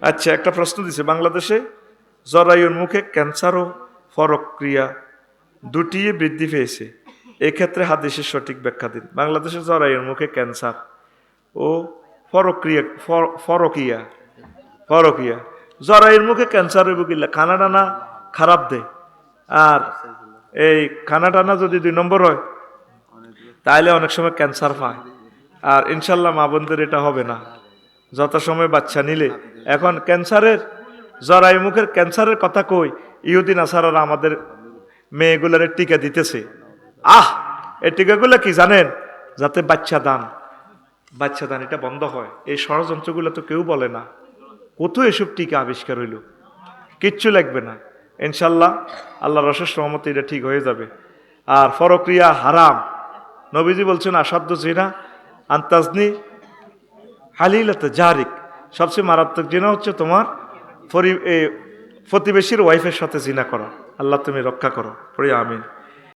আচ্ছা একটা প্রশ্ন দিছে, বাংলাদেশে জরায়ুর মুখে ক্যান্সার ও ফরক্রিয়া দুটি বৃদ্ধি পেয়েছে। এক্ষেত্রে হাদিসের সঠিক ব্যাখ্যা দিন। বাংলাদেশে জরায়ুর মুখে ক্যান্সার ও ফরক্রিয়া ফর- ফরকিয়া ফরকিয়া জরায়ুর মুখে ক্যান্সার হইব কিল্লা খানা টানা খারাপ দেয় আর এই খানা টানা যদি দুই নম্বর হয়, তাহলে অনেক সময় ক্যান্সার পায়। আর ইনশাল্লাহ মা বোনদের এটা হবে না। যত সময় বাচ্চা নিলে। এখন ক্যান্সারের জরাই মুখের ক্যান্সারের কথা কই ইহুদিন আসারারা আমাদের মেয়েগুলোর টিকা দিতেছে। আহ! এই টিকাগুলো কি জানেন? যাতে বাচ্চা দান বাচ্চা দান, এটা বন্ধ হয়। এই ষড়যন্ত্রগুলো তো কেউ বলে না। কত এসব টিকা আবিষ্কার হইল? কিচ্ছু লাগবে না। ইনশাল্লাহ আল্লাহ রসের সহমতে এটা ঠিক হয়ে যাবে। আর ফরক্রিয়া হারাম। নবীজি বলছেন আসাধ্য জিনা আন্তাজনি হালিলাতে জারিক। সবচেয়ে মারাত্মক জিনা হচ্ছে তোমার প্রতিবেশীর ওয়াইফের সাথে জিনা করা। আল্লাহ তুমি রক্ষা করো। পড়ি আমিন।